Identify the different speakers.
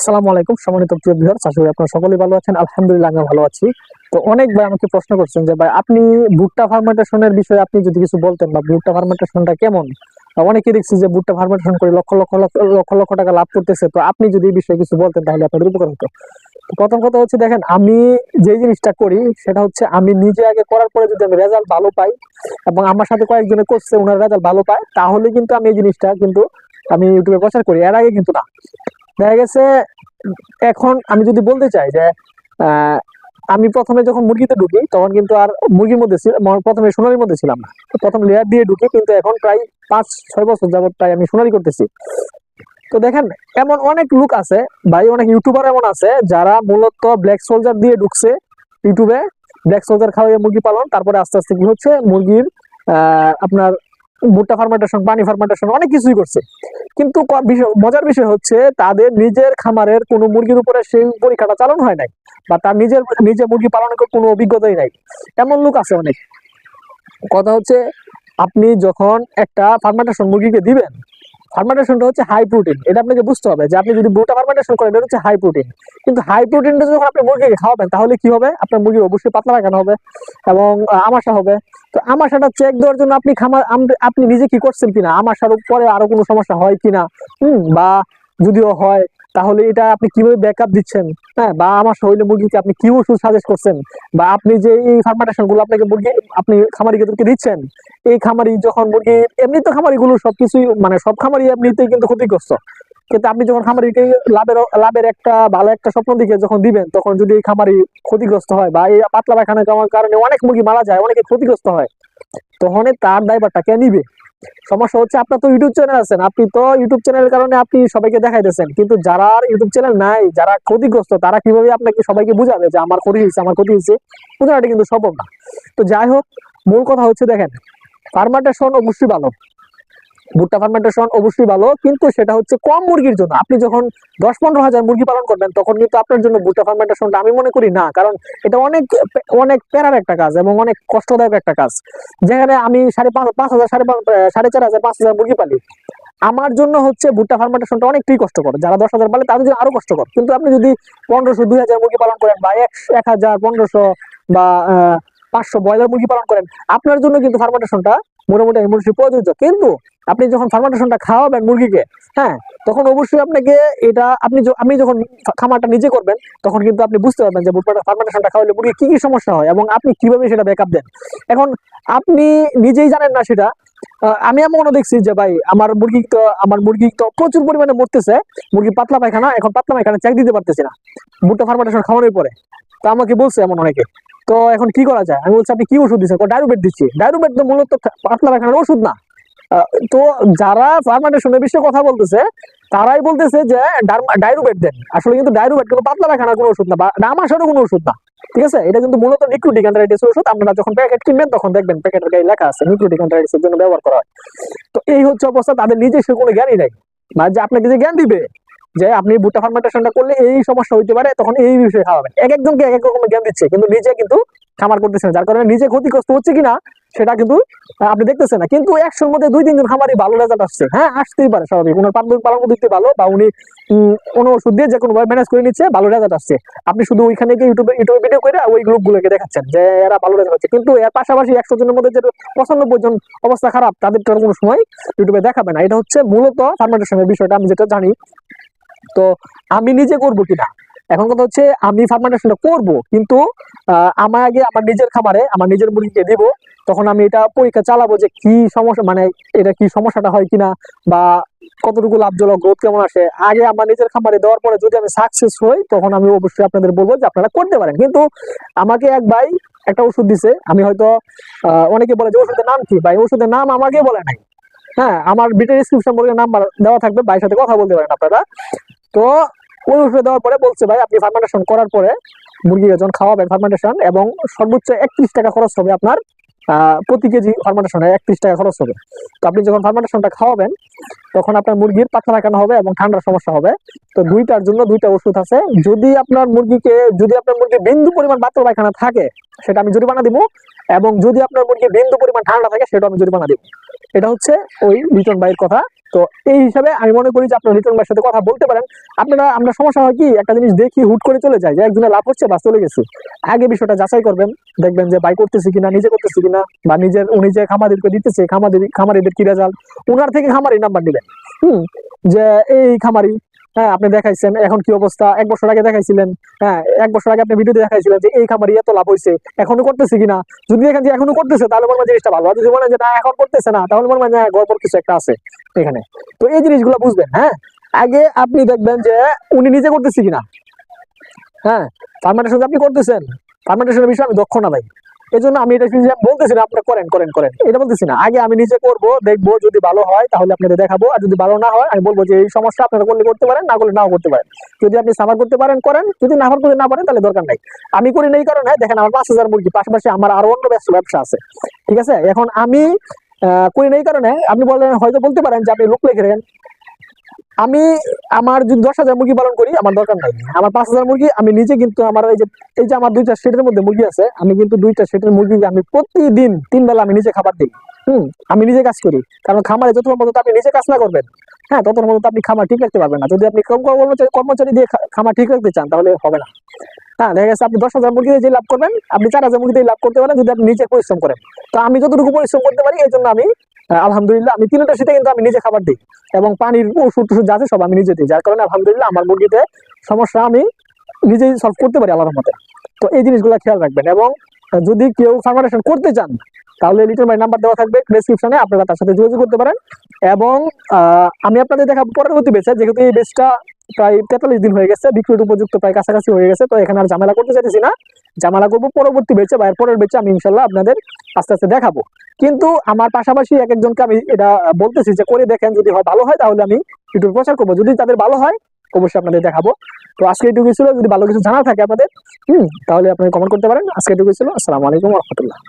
Speaker 1: আসসালামু আলাইকুম, সম্মানিত প্রিয় বিহার করি আপনারা সকলেই ভালো আছেন। আলহামদুলিল্লাহ আমি ভালো আছি। তো অনেক ভাই আমাকে প্রশ্ন করছেন যে, ভাই, আপনি ভুট্টা ফার্মেন্টেশনের বিষয়ে আপনি যদি কিছু বলতেন, বা ভুট্টা ফার্মেন্টেশনটা কেমন? অনেকে দেখছি যে, ভুট্টা ফার্মেন্টেশন করে লক্ষ লক্ষ লক্ষ লক্ষ টাকা লাভ করতেছে। তো আপনি যদি এই বিষয়ে কিছু বলতেন, তাহলে আপনাদের উপকার হতো। প্রথম কথা হচ্ছে, দেখেন, আমি যে জিনিসটা করি, সেটা হচ্ছে আমি নিজে আগে করার পরে যদি আমি রেজাল্ট ভালো পাই, এবং আমার সাথে কয়েকজনে করছে ওনার রেজাল্ট ভালো পায়, তাহলে কিন্তু আমি এই জিনিসটা কিন্তু আমি ইউটিউবে প্রচার করি। এর আগে কিন্তু না। দেখা গেছে, এখন আমি যদি বলতে চাই যে আমি প্রথমে যখন মুরগিতে ঢুকি, তখন কিন্তু আর মুরগির মধ্যে প্রথমে সোনালির মধ্যে ছিলাম না। প্রথম লেয়ার দিয়ে ঢুকি, কিন্তু এখন প্রায় পাঁচ, ছয় বছর যাবত প্রায় আমি সোনালি করতেছি। তো দেখেন, এমন অনেক লোক আছে, ভাই, অনেক ইউটিউবার এমন আছে, যারা মূলত ব্ল্যাক সোলজার দিয়ে ঢুকছে ইউটিউবে ব্ল্যাক সোলজার খাওয়াইয়ে মুরগি পালন, তারপরে আস্তে আস্তে কি হচ্ছে, মুরগির আপনার ভুট্টা ফার্মেন্টেশন পানি ফার্মেন্টেশন অনেক কিছুই করছে। কিন্তু মজার বিষয় হচ্ছে তাদের নিজের খামারের কোনো মুরগির উপরে সেই পরীক্ষাটা চালানো হয় নাই বা তার নিজের নিজে মুরগি পালনের কোনো অভিজ্ঞতাই নাই। এমন লোক আছে অনেক। কথা হচ্ছে আপনি যখন একটা ফার্মেন্টেশন মুরগিকে দিবেন ফার্মেন্টেশনটা হচ্ছে হাই প্রোটিন এটা আপনাকে বুঝতে হবে যে আপনি যদি বুটা ফার্মেন্টেশন করেন, এটা হচ্ছে হাই প্রোটিন কিন্তু হাই প্রোটিনটা যখন আপনি মুরগিকে খাওয়াবেন, তাহলে কি হবে? আপনার মুরগি অবশ্যই পাতলা রাখানো হবে এবং আমাশা হবে। তো আমাশাটা চেক দেওয়ার জন্য আপনি খামার আপনি নিজে কি করছেন কিনা? আমাশার পরে আরও কোনো সমস্যা হয় কিনা? হুম, বা যদিও হয় তাহলে এটা আপনি কীভাবে ব্যাকআপ দিচ্ছেন? হ্যাঁ বা আমার শরীরে মুরগিকে আপনি কি ওষুধ সাজেস্ট করছেন? বা আপনি যে এই ফার্মেন্টেশনগুলো আপনাকে মুরগি, আপনি খামারিকে দিচ্ছেন, এই খামারি যখন মুরগি এমনি তো খামারিগুলো সবকিছুই মানে সব খামারি এমনিতেই কিন্তু ক্ষতিগ্রস্ত। কিন্তু আপনি যখন খামারিকে লাভের লাভের একটা, ভালো একটা স্বপ্ন দিকে যখন দিবেন, তখন যদি এই খামারি ক্ষতিগ্রস্ত হয় বা এই পাতলা পায়খানা কারণে অনেক মুরগি মারা যায়, অনেকে ক্ষতিগ্রস্ত হয় তখন তার দায়ভারটা কে নিবে? সমস্যা হচ্ছে আপনার তো ইউটিউব চ্যানেল আছেন। আপনি তো ইউটিউব চ্যানেলের কারণে আপনি সবাইকে দেখাইতেছেন কিন্তু যারা ইউটিউব চ্যানেল নাই, যারা ক্ষতিগ্রস্ত, তারা কীভাবে আপনাকে সবাইকে বুঝাবে যে আমার ক্ষতি হয়েছে, আমার ক্ষতি হয়েছে? বোঝানোটা কিন্তু সম্ভব না। তো যাই হোক, মূল কথা হচ্ছে দেখেন, ফার্মাটেশন অবশ্যই ভালো ভুট্টা ফার্মেন্টেশন অবশ্যই ভালো, কিন্তু সেটা হচ্ছে কম মুরগির জন্য। আপনি যখন দশ পনেরো হাজার মুরগি পালন করবেন, তখন কিন্তু আপনার জন্য ভুট্টা ফার্মেন্টেশনটা আমি মনে করি না, কারণ এটা অনেক অনেক প্যারার একটা কাজ এবং অনেক কষ্টদায়ক একটা কাজ। যেখানে আমি সাড়ে পাঁচ পাঁচ হাজার, সাড়ে পাঁচ সাড়ে চার হাজার, পাঁচ হাজার মুরগি পালি, আমার জন্য হচ্ছে ভুট্টা ফার্মেন্টেশনটা অনেকটাই কষ্টকর। যারা দশ হাজার পালে তাদের জন্য আরও কষ্টকর। কিন্তু আপনি যদি পনেরোশো, দুই হাজার মুরগি পালন করেন বা এক এক হাজার, পনেরোশো বা পাঁচশো ব্রয়লার মুরগি পালন করেন, আপনার জন্য কিন্তু ফার্মেন্টেশনটা মোটামুটি মোটামুটি প্রযোজ্য। কিন্তু আপনি যখন ফার্মেন্টেশনটা খাওয়াবেন মুরগিকে হ্যাঁ তখন অবশ্যই আপনাকে এটা আপনি আপনি যখন খামারটা নিজে করবেন, তখন কিন্তু আপনি বুঝতে পারবেন যে ভুট্টা ফার্মেন্টেশনটা খাওয়ালে মুরগি কি কি সমস্যা হয় এবং আপনি কীভাবে সেটা ব্যাকআপ দেন। এখন আপনি নিজেই জানেন না সেটা আমি এমনও দেখছি যে ভাই আমার মুরগি তো, আমার মুরগি তো প্রচুর পরিমাণে মরতেছে, মুরগি পাতলা পায়খানা, এখন পাতলা পায়খানা চেক দিতে পারতেছি না। ভুট্টা ফার্মাটেশন খাওয়ানোর পরে। তো আমাকে বলছে এমন অনেকে। তো এখন কি করা যায়? আমি বলছি, আপনি কি ওষুধ দিচ্ছেন? ডায়রোবেট দিচ্ছি। ডায়রোবেট তো মূলত পাতলা পায়খানার ওষুধ না। তো যারা ফার্মেন্টেশনের বিষয়ে কথা বলতেছে, তারাই বলতেছে যে ডায়রোবেট দেন। আসলে কিন্তু ডায়রোবেট কোনো পাতলা পায়খানার কোনো ওষুধ না, বা রামাশারও কোনো ওষুধ না। ঠিক আছে? এটা কিন্তু মূলত নিক্রোটিক অ্যান্টারাইটিস ওষুধ। আপনারা যখন প্যাকেট কিনবেন, তখন দেখবেন প্যাকেটের গায়ে লেখা আছে নিক্রোটিক অ্যান্টারাইটিসের জন্য ব্যবহার করা হয়। তো এই হচ্ছে অবস্থা, তাদের নিজস্ব কোনো জ্ঞানই নাই। বা যে আপনাকে যে জ্ঞান দিবে, যে আপনি ভুট্টা ফার্মেন্টেশনটা করলে এই সমস্যা হইতে পারে, তখন এই বিষয়ে খাওয়াবেন। এক একজনকে এক এক রকমের জ্ঞান দিচ্ছে, কিন্তু নিজে কিন্তু খামার করতেছে না। যার কারণে নিজে ক্ষতিগ্রস্ত হচ্ছে কিনা সেটা কিন্তু আপনি দেখতেছেন না। কিন্তু একশোর মধ্যে দুই তিনজন খামারই ভালো রেজাল্ট আসছে। হ্যাঁ আসতেই পারে স্বাভাবিক। ওনার পালন পদ্ধতি ভালো বা উনি কোনো ওষুধ দিয়ে যে কোনো ভাবে ম্যানেজ করে নিচ্ছে, ভালো রেজাল্ট আসছে। আপনি শুধু ওইখানে গিয়ে ইউটিউবে ইউটিউবে ভিডিও করে ওই গ্রুপ গুলোকে দেখাচ্ছেন যে এরা ভালো রেজাল্ট হচ্ছে কিন্তু এর পাশাপাশি একশো জনের মধ্যে যে পঁচানব্বই জন অবস্থা খারাপ, তাদের কোনো সময় ইউটিউবে দেখাবে না। এটা হচ্ছে মূলত ফার্মেন্টেশনের বিষয়টা, আমি যেটা জানি। তো আমি নিজে করব কিনা? এখন কথা হচ্ছে, আমি ফার্মেন্টেশনটা করব, কিন্তু আমার আগে আমার নিজের খামারে আমার নিজের মুরগিকে দিব, তখন আমি এটা পরীক্ষা চালাবো যে কি সমস্যা মানে এটা কি সমস্যাটা হয় কিনা, বা কতটুকু লাভজনক গ্রোথ কেমন আসে। আগে আমার নিজের খামারে দেওয়ার পরে যদি আমি সাকসেস হই, তখন আমি অবশ্যই আপনাদের বলব যে আপনারা করতে পারেন। কিন্তু আমাকে এক ভাই একটা ওষুধ দিছে, আমি হয়তো অনেকে বলে যে ওষুধের নাম কি? ভাই, ওষুধের নাম আমাকে বলে নাই। হ্যাঁ আমার বিটের ডিসক্রিপশন বলে নাম্বার দেওয়া থাকবে, ভাইয়ের সাথে কথা বলতে পারেন আপনারা। তো দেওয়ার পরে বলছে, ভাই, আপনি ফার্মেন্টেশন করার পরে খাওয়াবেন ফার্মেন্টেশন এবং সর্বোচ্চ একত্রিশ টাকা খরচ হবে আপনার প্রতি কেজি ফার্মেন্টেশনে একত্রিশ টাকা খরচ হবে। তো আপনি যখন ফার্মেন্টেশনটা খাওয়াবেন, তখন আপনার মুরগির পাতলা হবে এবং ঠান্ডার সমস্যা হবে। তো দুইটার জন্য দুইটা ওষুধ আছে। যদি আপনার মুরগিকে, যদি আপনার মুরগি বিন্দু পরিমাণ পাতলা পায়খানা থাকে, সেটা আমি জরিমানা দিব এবং যদি আপনার মুরগি বিন্দু পরিমাণ ঠান্ডা থাকে সেটা আমি জরিমানা দিব। এটা হচ্ছে ওই লিটন ভাইয়ের কথা। তো এই হিসাবে আমি মনে করি যে আপনার রিটার্ন ভাইয়ের সাথে কথা বলতে পারেন। আপনারা, আমরা সমস্যা হয় কি, একটা জিনিস দেখি, হুট করে চলে যায় যে একজনে লাভ হচ্ছে বা চলে গেছে। আগে বিষয়টা যাচাই করবেন, দেখবেন যে বাই করতেছি কিনা, নিজে করতেছি কিনা, বা নিজের, উনি যে খামারিদেরকে দিতেছে খামারি খামারিদের কি রেজাল্ট উনার থেকে খামারি নাম্বার নেবেন। হুম, যে এই খামারি হ্যাঁ আপনি দেখাইছেন। এখন কি অবস্থা? এক বছর আগে দেখাইছিলেন। হ্যাঁ এক বছর আগে আপনি ভিডিওতে দেখাইছিলেন যে এই খামারি এত লাভ হয়েছে এখনও করতেছে কিনা? যদি দেখেন যে এখনও করতেছে, তাহলে মনে হয় জিনিসটা ভালো। যদি মনে হয় যে না, এখন করতেছে না, তাহলে মনে হয় যে গল্প কিছু একটা আছে এখানে। তো এই জিনিসগুলো বুঝবেন হ্যাঁ? আগে আপনি দেখবেন যে উনি নিজে করতেছে কিনা? হ্যাঁ ফার্মেন্টেশন আপনি করতেছেন। ফার্মেন্টেশনের বিষয়ে আমি দক্ষ না ভাই। এই জন্য আমি এটা বলতেছি না আপনারা করেন করেন করেন। এটা বলতেছি না। আগে আমি নিজে করব দেখব যদি ভালো হয় তাহলে আপনাদের দেখাবো। আর যদি ভালো না হয় আমি বলব যে এই সমস্যা আপনারা করলে করতে পারেন না করলে নাও করতে পারেন। যদি আপনি সামার করতে পারেন করেন। যদি নাফার করতে না পারেন তাহলে দরকার নাই। আমি করি না এই কারণে দেখেন আমার পাঁচ হাজার মুরগি পাশাপাশি আমার আরও অন্য ব্যবসা ব্যবসা আছে। ঠিক আছে? এখন আমি আহ, করি না এই কারণে আপনি বলেন হয়তো বলতে পারেন যে আপনি লোক রাখেন আমি আমার যদি দশ হাজার মুরগি পালন করি, আমার দরকার নাই। আমার পাঁচ হাজার মুরগি, আমি নিজে কিন্তু আমার এই যে এই যে আমার দুইটা সেটের মধ্যে মুরগি আছে, আমি কিন্তু দুইটা সেটের মুরগি আমি প্রতিদিন তিন বেলা আমি নিজে খাবার দিই। হুম, আমি নিজে কাজ করি। কারণ খামারে যত পর্যন্ত আপনি নিজে কাজ না করবেন। হ্যাঁ তত পর্যন্ত আপনি খামার ঠিক রাখতে পারবেন না। যদি আপনি কর্মচারী দিয়ে খামার ঠিক রাখতে চান, তাহলে হবে না। হ্যাঁ দেখা গেছে আপনি দশ হাজার মুরগি দিয়ে যে লাভ করবেন, আপনি চার হাজার মুরগি দিয়ে লাভ করতে পারেন যদি আপনি নিজে পরিশ্রম করেন। তো আমি যতটুকু পরিশ্রম করতে পারি, এই জন্য আমি আলহামদুলিল্লাহ, আমি তিনটা শীতে কিন্তু আমি নিজে খাবার দিই এবং পানির ওষুধ টষুধ যা আছে সব আমি নিজে দিই, যার কারণে আলহামদুলিল্লাহ আমার মুরগিতে সমস্যা আমি নিজেই সলভ করতে পারি আল্লাহর মতে তো এই জিনিসগুলো খেয়াল রাখবেন এবং যদি কেউ ফার্মারেশন করতে চান, তাহলে লিটল মাই নাম্বার দেওয়া থাকবে ডিসক্রিপশনে আপনারা তার সাথে যোগাযোগ করতে পারেন এবং আমি আপনাদের দেখা পরবর্তী বেচে যেহেতু এই বেচটা প্রায় তেতাল্লিশ দিন হয়ে গেছে বিক্রির উপযুক্ত প্রায় কাছাকাছি হয়ে গেছে, তো এখানে আর ঝামেলা করতে চাইতেছি না। ঝামেলা করব পরবর্তী বেচে বা এর পরের বেচে আমি ইনশাল্লাহ আপনাদের আস্তে আস্তে দেখাবো। কিন্তু আমার পাশাপাশি এক একজনকে আমি এটা বলতেছি যে, করে দেখেন, যদি হয় ভালো হয়, তাহলে আমি ইউটিউব প্রচার করব। যদি তাদের ভালো হয়, অবশ্যই আপনাদের দেখাবো। তো আজকে এটুকু ছিল, যদি ভালো কিছু জানা থাকে আপনাদের, হুম, তাহলে আপনি কমেন্ট করতে পারেন। আজকে এটুকু ছিল, আসসালামু আলাইকুম রহমতুল্লাহ।